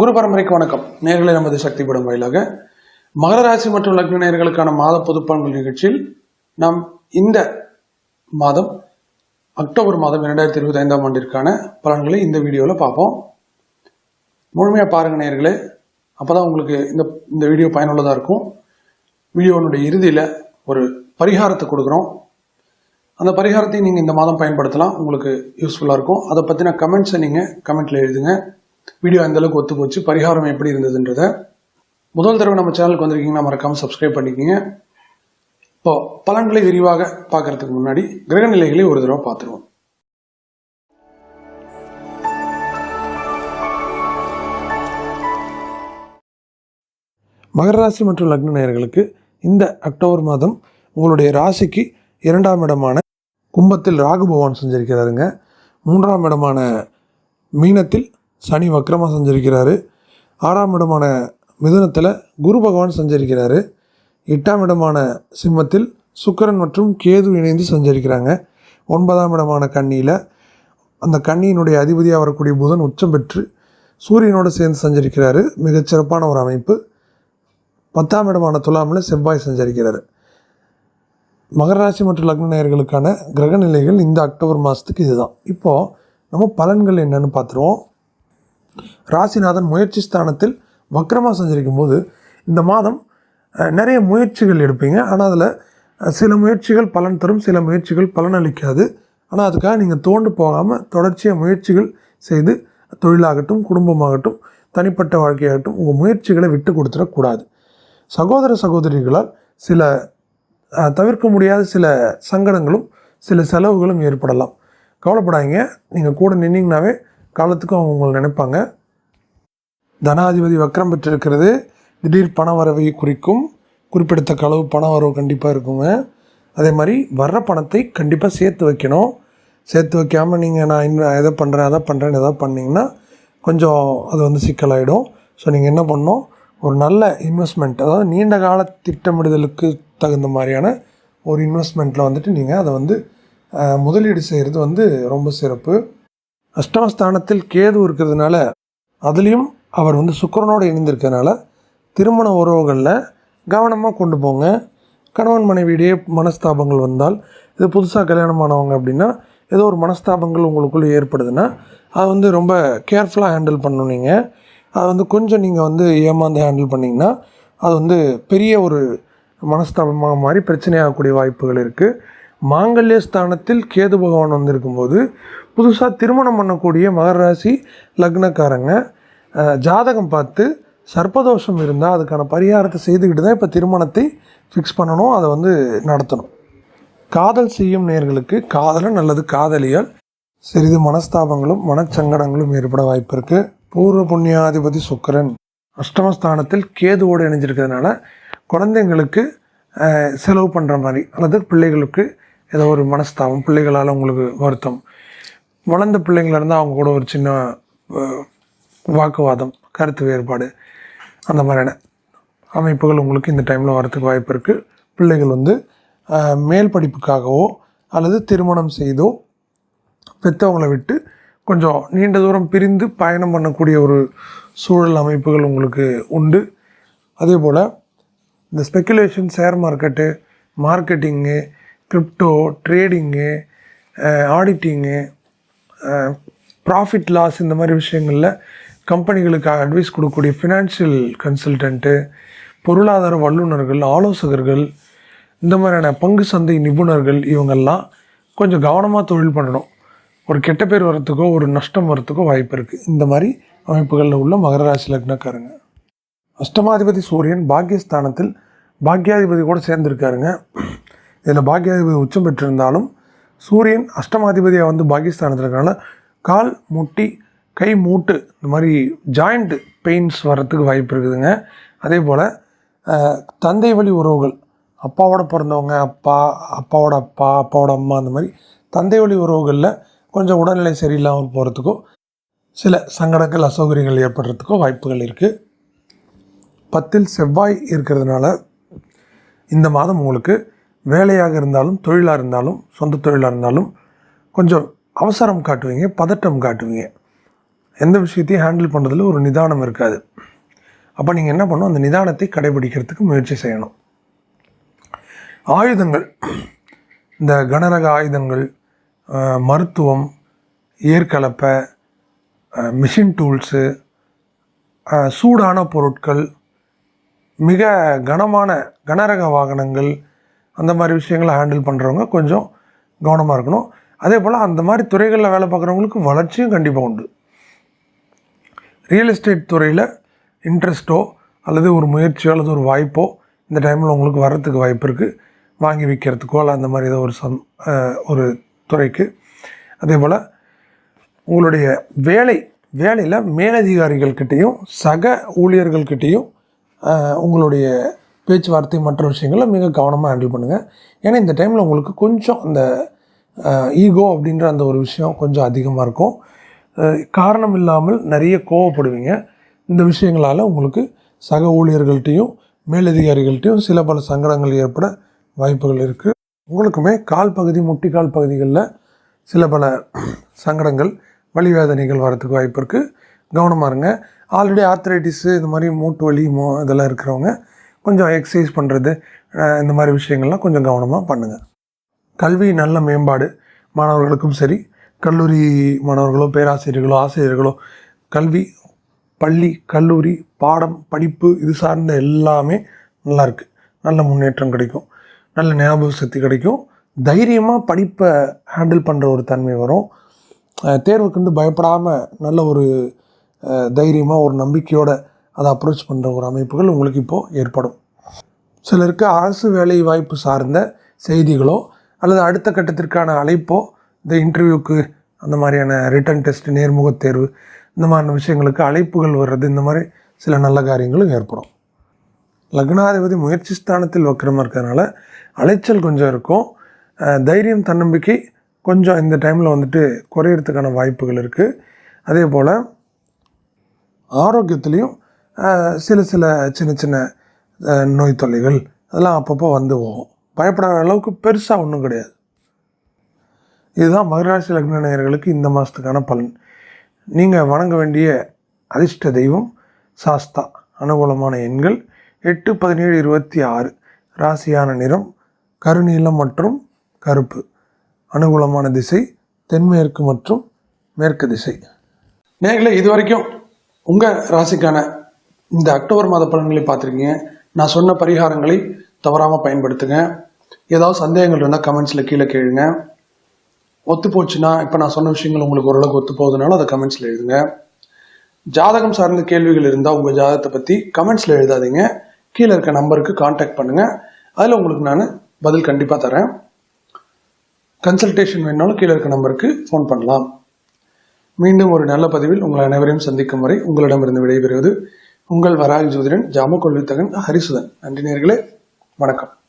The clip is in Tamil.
குரு பரம்பரைக்கு வணக்கம். நேர்களை நமது சக்தி படம் வாயிலாக. மகர ராசி மற்றும் லக்ன நேயர்களுக்கான மாத பொதுப்பலன்கள் நிகழ்ச்சியில் நாம் இந்த மாதம் அக்டோபர் மாதம் இரண்டாயிரத்தி இருபத்தி ஐந்தாம் ஆண்டிற்கான பலன்களை இந்த வீடியோவில் பார்ப்போம். முழுமையாக பாருங்க நேர்களே. அப்போ தான் உங்களுக்கு இந்த இந்த வீடியோ பயனுள்ளதாக இருக்கும். வீடியோனுடைய இறுதியில் ஒரு பரிகாரத்தை கொடுக்குறோம். அந்த பரிகாரத்தை நீங்கள் இந்த மாதம் பயன்படுத்தலாம். உங்களுக்கு யூஸ்ஃபுல்லாக இருக்கும். அதை பற்றின கமெண்ட்ஸை நீங்கள் கமெண்ட்டில் எழுதுங்க. வீடியோ அந்த அளவுக்கு ஒத்து போச்சு பரிகாரம் எப்படி இருந்ததுன்றத முதல் தடவை நம்ம சேனலுக்கு வந்திருக்கீங்கன்னா மறக்காமல் சப்ஸ்கிரைப் பண்ணிக்கோங்க. இப்போ பலன்களை விரிவாக பார்க்கறதுக்கு முன்னாடி கிரக நிலைகளை ஒரு தடவை பார்த்துருவோம். மகர ராசி மற்றும் லக்ன நேயர்களுக்கு இந்த அக்டோபர் மாதம் உங்களுடைய ராசிக்கு இரண்டாம் இடமான கும்பத்தில் ராகு பகவான் செஞ்சிருக்கிறாருங்க. மூன்றாம் இடமான மீனத்தில் சனி வக்கரமாக சஞ்சரிக்கிறாரு. ஆறாம் இடமான மிதுனத்தில் குரு பகவான் சஞ்சரிக்கிறாரு. எட்டாம் இடமான சிம்மத்தில் சுக்கிரன் மற்றும் கேது இணைந்து சஞ்சரிக்கிறாங்க. ஒன்பதாம் இடமான கன்னியில் அந்த கண்ணியினுடைய அதிபதியாக வரக்கூடிய புதன் உச்சம் பெற்று சூரியனோடு சேர்ந்து சஞ்சரிக்கிறாரு. மிகச்சிறப்பான ஒரு அமைப்பு. பத்தாம் இடமான துலாமில் செவ்வாய் சஞ்சரிக்கிறார். மகராசி மற்றும் லக்ன நேயர்களுக்கான கிரக நிலைகள் இந்த அக்டோபர் மாதத்துக்கு இதுதான். இப்போது நம்ம பலன்கள் என்னென்னு பார்த்துருவோம். ராசிநாதன் முயற்சி ஸ்தானத்தில் வக்ரமாக சஞ்சரிக்கும் போது இந்த மாதம் நிறைய முயற்சிகள் எடுப்பீங்க. ஆனால் அதில் சில முயற்சிகள் பலன் தரும் சில முயற்சிகள் பலன் அளிக்காது. ஆனால் அதுக்காக நீங்கள் தோண்டு போகாமல் தொடர்ச்சியாக முயற்சிகள் செய்து தொழிலாகட்டும் குடும்பமாகட்டும் தனிப்பட்ட வாழ்க்கையாகட்டும் உங்கள் முயற்சிகளை விட்டு கொடுத்துடக்கூடாது. சகோதர சகோதரிகளால் சில தவிர்க்க முடியாத சில சங்கடங்களும் சில செலவுகளும் ஏற்படலாம். கவலைப்படாதீங்க. நீங்கள் கூட நின்னீங்கனாவே காலத்துக்கும் அவங்க நினைப்பாங்க. தனாதிபதி வக்ரம் பெற்றிருக்கிறது. திடீர் பண வரவை குறிக்கும் குறிப்பிடத்தக்க அளவு பண வரவு கண்டிப்பாக இருக்குங்க. அதே மாதிரி வர்ற பணத்தை கண்டிப்பாக சேர்த்து வைக்கணும். சேர்த்து வைக்காமல் நீங்கள் நான் இன்னும் எதை பண்ணுறேன் அதை பண்ணுறேன்னு எதாவது பண்ணிங்கன்னா கொஞ்சம் அது வந்து சிக்கலாயிடும். ஸோ நீங்கள் என்ன பண்ணணும்? ஒரு நல்ல இன்வெஸ்ட்மெண்ட் அதாவது நீண்ட கால திட்டமிடுதலுக்கு தகுந்த மாதிரியான ஒரு இன்வெஸ்ட்மெண்ட்டில் வந்துட்டு நீங்கள் அதை வந்து முதலீடு செய்கிறது வந்து ரொம்ப சிறப்பு. அஷ்டமஸ்தானத்தில் கேது இருக்கிறதுனால அதுலேயும் அவர் வந்து சுக்கரனோடு இணைந்திருக்கிறதுனால திருமண உறவுகளில் கவனமாக கொண்டு போங்க. கணவன் மனைவியிடையே மனஸ்தாபங்கள் வந்தால் இது புதுசாக கல்யாணம் ஆனவங்க அப்படின்னா ஏதோ ஒரு மனஸ்தாபங்கள் உங்களுக்குள்ளே ஏற்படுதுன்னா அது வந்து ரொம்ப கேர்ஃபுல்லாக ஹேண்டில் பண்ணணும் நீங்கள் அது வந்து கொஞ்சம் நீங்கள் வந்து ஏமாந்து ஹேண்டில் பண்ணிங்கன்னா அது வந்து பெரிய ஒரு மனஸ்தாபமாக மாதிரி பிரச்சனையாகக்கூடிய வாய்ப்புகள் இருக்குது மாங்கல்ய ஸ்தானத்தில் கேது பகவான் வந்திருக்கும்போது புதுசாக திருமணம் பண்ணக்கூடிய மகர ராசி லக்னக்காரங்க ஜாதகம் பார்த்து சர்ப்பதோஷம் இருந்தால் அதுக்கான பரிகாரத்தை செய்துக்கிட்டு தான் இப்போ திருமணத்தை ஃபிக்ஸ் பண்ணணும் அதை வந்து நடத்தணும். காதல் செய்யும் நேர்களுக்கு காதலன் அல்லது காதலியால். சிறிது மனஸ்தாபங்களும் மனச்சங்கடங்களும் ஏற்பட வாய்ப்பு இருக்குது பூர்வ புண்ணியாதிபதி சுக்கரன் அஷ்டமஸ்தானத்தில் கேதுவோடு இணைஞ்சிருக்கிறதுனால குழந்தைங்களுக்கு செலவு பண்ணுற மாதிரி அல்லது பிள்ளைகளுக்கு ஏதோ ஒரு மனஸ்தாபம் பிள்ளைகளால் உங்களுக்கு வருத்தம். வளர்ந்த பிள்ளைங்களா இருந்தால் அவங்க கூட ஒரு சின்ன வாக்குவாதம் கருத்து வேறுபாடு அந்த மாதிரியான அமைப்புகள் உங்களுக்கு இந்த டைமில் வரத்துக்கு வாய்ப்பு இருக்குது பிள்ளைகள் வந்து மேல் படிப்புக்காகவோ அல்லது திருமணம் செய்தோ பெற்றவங்களை விட்டு கொஞ்சம் நீண்ட தூரம் பிரிந்து பயணம் பண்ணக்கூடிய ஒரு சூழல் அமைப்புகள் உங்களுக்கு உண்டு. அதே போல் இந்த speculation share market marketing crypto trading auditing profit loss இந்த மாதிரி விஷயங்களில் கம்பெனிகளுக்கு அட்வைஸ் கொடுக்கக்கூடிய ஃபினான்ஷியல் கன்சல்டன்ட்டு பொருளாதார வல்லுநர்கள் ஆலோசகர்கள் இந்த மாதிரியான பங்கு சந்தை நிபுணர்கள் இவங்கெல்லாம் கொஞ்சம் கவனமாக தொழில் பண்ணணும். ஒரு கெட்ட பேர் வரத்துக்கோ ஒரு நஷ்டம் வரத்துக்கோ வாய்ப்பு இருக்குது இந்த மாதிரி அமைப்புகளில் உள்ள மகர ராசி லக்னக்காரங்க. அஷ்டமாதிபதி சூரியன் பாக்கியஸ்தானத்தில் பாக்கியாதிபதி கூட சேர்ந்துருக்காருங்க. இதில் பாக்கியாதிபதி உச்சம் பெற்றிருந்தாலும் சூரியன் அஷ்டமாதிபதியாக வந்து பாகிஸ்தானத்தில் இருக்கனால கால் முட்டி கை மூட்டு இந்த மாதிரி ஜாயிண்ட் பெயின்ஸ் வர்றதுக்கு வாய்ப்பு இருக்குதுங்க. அதே போல் தந்தை வழி உறவுகள் அப்பாவோட பிறந்தவங்க அப்பா அப்பாவோட அப்பா அப்பாவோட அம்மா அந்த மாதிரி தந்தை வழி உறவுகளில் கொஞ்சம் உடல்நிலை சரியில்லாமல் போகிறதுக்கோ சில சங்கடங்கள் அசௌகரியங்கள் ஏற்படுறதுக்கோ வாய்ப்புகள் இருக்குது பத்தில் செவ்வாய் இருக்கிறதுனால இந்த மாதம் உங்களுக்கு வேலையாக இருந்தாலும் தொழிலாக இருந்தாலும் சொந்த தொழிலாக இருந்தாலும் கொஞ்சம் அவசரம் காட்டுவீங்க பதட்டம் காட்டுவீங்க. எந்த விஷயத்தையும் ஹேண்டில் பண்ணுறதுல ஒரு நிதானம் இருக்காது. அப்போ நீங்கள் என்ன பண்ணணும்? அந்த நிதானத்தை கடைபிடிக்கிறதுக்கு முயற்சி செய்யணும். ஆயுதங்கள் இந்த கனரக ஆயுதங்கள் மருத்துவம் ஏற்கலப்பை மிஷின் டூல்ஸு சூடான பொருட்கள் மிக கனமான கனரக வாகனங்கள் அந்த மாதிரி விஷயங்களை ஹேண்டில் பண்ணுறவங்க கொஞ்சம் கவனமாக இருக்கணும். அதே போல் அந்த மாதிரி துறைகளில் வேலை பார்க்குறவங்களுக்கு வளர்ச்சியும் கண்டிப்பாக உண்டு. ரியல் எஸ்டேட் துறையில் இன்ட்ரெஸ்ட்டோ அல்லது ஒரு முயற்சியோ அல்லது ஒரு வாய்ப்போ இந்த டைமில் உங்களுக்கு வர்றதுக்கு வாய்ப்பு இருக்குது வாங்கி விற்கிறதுக்கோ அல்ல அந்த மாதிரி ஏதோ ஒரு சம் ஒரு துறைக்கு. அதே போல் உங்களுடைய வேலை வேலையில் மேலதிகாரிகள்கிட்டையும் சக ஊழியர்கள்கிட்டையும் உங்களுடைய பேச்சுவார்த்தை மற்ற விஷயங்களை மிக கவனமாக ஹேண்டில் பண்ணுங்கள் ஏன்னா இந்த டைமில் உங்களுக்கு கொஞ்சம் அந்த ஈகோ அப்படின்ற அந்த ஒரு விஷயம் கொஞ்சம் அதிகமாக இருக்கும். காரணம் இல்லாமல் நிறைய கோவப்படுவீங்க. இந்த விஷயங்களால் உங்களுக்கு சக ஊழியர்கள்ட்டையும் மேலதிகாரிகள்ட்டையும் சில பல சங்கடங்கள் ஏற்பட வாய்ப்புகள் இருக்குது உங்களுக்குமே கால் பகுதி முட்டிக்கால் பகுதிகளில் சில பல சங்கடங்கள் வழிவேதனைகள் வரத்துக்கு வாய்ப்பு இருக்குது கவனமாக இருங்க. ஆல்ரெடி ஆர்த்தரைட்டிஸு இந்த மாதிரி மூட்டு வலி மோ இதெல்லாம் இருக்கிறவங்க கொஞ்சம் எக்ஸசைஸ் பண்ணுறது இந்த மாதிரி விஷயங்கள்லாம் கொஞ்சம் கவனமாக பண்ணுங்கள் கல்வி நல்ல மேம்பாடு மாணவர்களுக்கும் சரி கல்லூரி மாணவர்களோ பேராசிரியர்களோ ஆசிரியர்களோ கல்வி பள்ளி கல்லூரி பாடம் படிப்பு இது சார்ந்த எல்லாமே நல்லாயிருக்கு நல்ல முன்னேற்றம் கிடைக்கும். நல்ல ஞாபக சக்தி கிடைக்கும். தைரியமாக படிப்பை ஹேண்டில் பண்ணுற ஒரு தன்மை வரும். தேர்வுக்கு வந்து பயப்படாமல் நல்ல ஒரு தைரியமாக ஒரு நம்பிக்கையோட அதை அப்ரோச் பண்ணுற ஒரு அமைப்புகள் உங்களுக்கு இப்போது ஏற்படும். சிலருக்கு அரசு வேலை வாய்ப்பு சார்ந்த செய்திகளோ அல்லது அடுத்த கட்டத்திற்கான அழைப்போ இந்த இன்டர்வியூக்கு அந்த மாதிரியான ரிட்டன் டெஸ்ட் நேர்முகத் தேர்வு இந்த மாதிரியான விஷயங்களுக்கு அழைப்புகள் வர்றது இந்த மாதிரி சில நல்ல காரியங்களும் ஏற்படும். லக்னாதிபதி முயற்சி ஸ்தானத்தில் வக்கரமாக இருக்கிறதுனால அலைச்சல் கொஞ்சம் இருக்கும். தைரியம் தன்னம்பிக்கை கொஞ்சம் இந்த டைமில் வந்துட்டு குறையிறதுக்கான வாய்ப்புகள் இருக்குது அதே போல் ஆரோக்கியத்துலேயும் சில சில சின்ன சின்ன நோய் தொல்லைகள் அதெல்லாம் அப்பப்போ வந்து போகும். பயப்படாத அளவுக்கு பெருசாக ஒன்றும் கிடையாது. இதுதான் மகராசி லக்ன நேயர்களுக்கு இந்த மாதத்துக்கான பலன். நீங்கள் வணங்க வேண்டிய அதிர்ஷ்ட தெய்வம் சாஸ்தா அனுகூலமான எண்கள் எட்டு பதினேழு இருபத்தி ஆறு. ராசியான நிறம் கருநீலம் மற்றும் கருப்பு. அனுகூலமான திசை தென்மேற்கு மற்றும் மேற்கு திசை. நேர்களை இது வரைக்கும் உங்கள் ராசிக்கான இந்த அக்டோபர் மாத பலன்களை பார்த்துருக்கீங்க. நான் சொன்ன பரிகாரங்களை தவறாமல் பயன்படுத்துங்க. ஏதாவது சந்தேகங்கள் இருந்தால் கமெண்ட்ஸில் கீழே கேளுங்க. ஒத்து போச்சுன்னா இப்போ நான் சொன்ன விஷயங்கள் உங்களுக்கு ஓரளவுக்கு ஒத்து போகுதுனால அதை கமெண்ட்ஸில் எழுதுங்க. ஜாதகம் சார்ந்த கேள்விகள் இருந்தால் உங்கள் ஜாதகத்தை பற்றி கமெண்ட்ஸில் எழுதாதீங்க. கீழே இருக்க நம்பருக்கு காண்டாக்ட் பண்ணுங்கள் அதில் உங்களுக்கு நான் பதில் கண்டிப்பாக தரேன். கன்சல்டேஷன் வேணாலும் கீழே இருக்க நம்பருக்கு ஃபோன் பண்ணலாம். மீண்டும் ஒரு நல்ல பதிவில் உங்கள் அனைவரையும் சந்திக்கும் வரை உங்களிடமிருந்து விடைபெறுவது உங்கள் வராகி ஜோதிடன் ஜாம கொள்வித்தகன் ஹரிசுதன். நன்றி நேர்களே. வணக்கம்.